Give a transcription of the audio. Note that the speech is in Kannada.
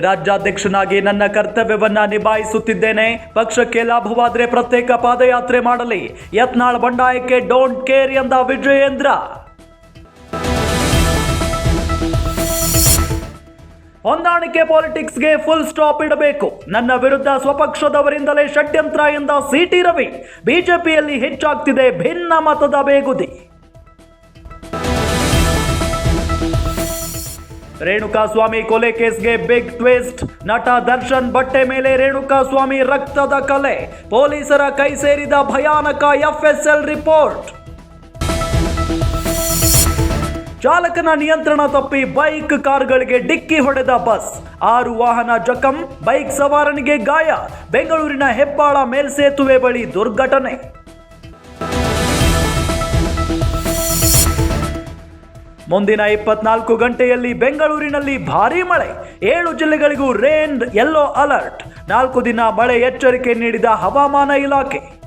ರಾಜ್ಯಾಧ್ಯಕ್ಷನಾಗಿ ನನ್ನ ಕರ್ತವ್ಯವನ್ನ ನಿಭಾಯಿಸುತ್ತಿದ್ದೇನೆ. ಪಕ್ಷಕ್ಕೆ ಲಾಭವಾದರೆ ಪ್ರತ್ಯೇಕ ಪಾದಯಾತ್ರೆ ಮಾಡಲಿ. ಯತ್ನಾಳ್ ಬಂಡಾಯಕ್ಕೆ ಡೋಂಟ್ ಕೇರ್ ಎಂದ ವಿಜಯೇಂದ್ರ. ಹೊಂದಾಣಿಕೆ ಪಾಲಿಟಿಕ್ಸ್ಗೆ ಫುಲ್ ಸ್ಟಾಪ್ ಇಡಬೇಕು. ನನ್ನ ವಿರುದ್ಧ ಸ್ವಪಕ್ಷದವರಿಂದಲೇ ಷಡ್ಯಂತ್ರ ಎಂದ ಸಿಟಿ ರವಿ. ಬಿಜೆಪಿಯಲ್ಲಿ ಹೆಚ್ಚಾಗ್ತಿದೆ ಭಿನ್ನ ಮತದ ಬೇಗುದಿ. ರೇಣುಕಾಸ್ವಾಮಿ ಕೊಲೆ ಕೇಸ್ಗೆ ಬಿಗ್ ಟ್ವಿಸ್ಟ್. ನಟ ದರ್ಶನ್ ಬಟ್ಟೆ ಮೇಲೆ ರೇಣುಕಾ ಸ್ವಾಮಿ ರಕ್ತದ ಕಲೆ. ಪೊಲೀಸರ ಕೈ ಸೇರಿದ ಭಯಾನಕ ಎಫ್ಎಸ್ಎಲ್ ರಿಪೋರ್ಟ್. ಚಾಲಕನ ನಿಯಂತ್ರಣ ತಪ್ಪಿ ಬೈಕ್ ಕಾರ್ಗಳಿಗೆ ಡಿಕ್ಕಿ ಹೊಡೆದ ಬಸ್. ಆರು ವಾಹನ ಜಖಂ, ಬೈಕ್ ಸವಾರನಿಗೆ ಗಾಯ. ಬೆಂಗಳೂರಿನ ಹೆಬ್ಬಾಳ ಮೇಲ್ಸೇತುವೆ ಬಳಿ ದುರ್ಘಟನೆ. ಮುಂದಿನ ಇಪ್ಪತ್ನಾಲ್ಕು ಗಂಟೆಯಲ್ಲಿ ಬೆಂಗಳೂರಿನಲ್ಲಿ ಭಾರೀ ಮಳೆ. ಏಳು ಜಿಲ್ಲೆಗಳಿಗೂ ರೇನ್ ಯೆಲ್ಲೋ ಅಲರ್ಟ್ ನಾಲ್ಕು ದಿನ ಮಳೆ ಎಚ್ಚರಿಕೆ ನೀಡಿದ ಹವಾಮಾನ ಇಲಾಖೆ.